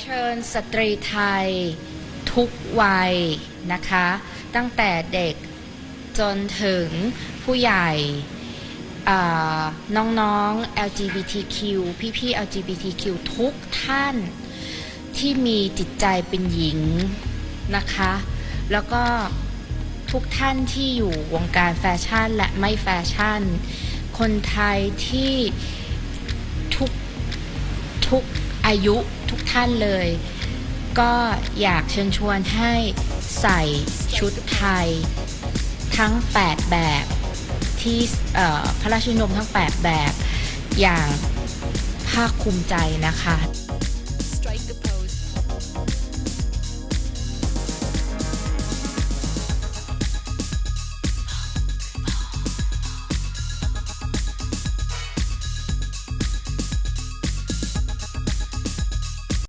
เชิญสตรีไทย ทุกวัยนะคะ ตั้งแต่เด็กจนถึงผู้ใหญ่น้องๆ LGBTQ พี่ๆ LGBTQ ทุกท่านที่มีจิตใจเป็นหญิงนะคะ แล้วก็ทุกท่านที่อยู่วงการแฟชั่นและไม่แฟชั่น คนไทยที่ทุกทุกอายุ ทุกท่านเลย ก็อยากเชิญชวนให้ใส่ชุดไทยทั้ง 8 แบบที่พระราชนิยมทั้ง 8 แบบอย่างภาคภูมิใจนะคะ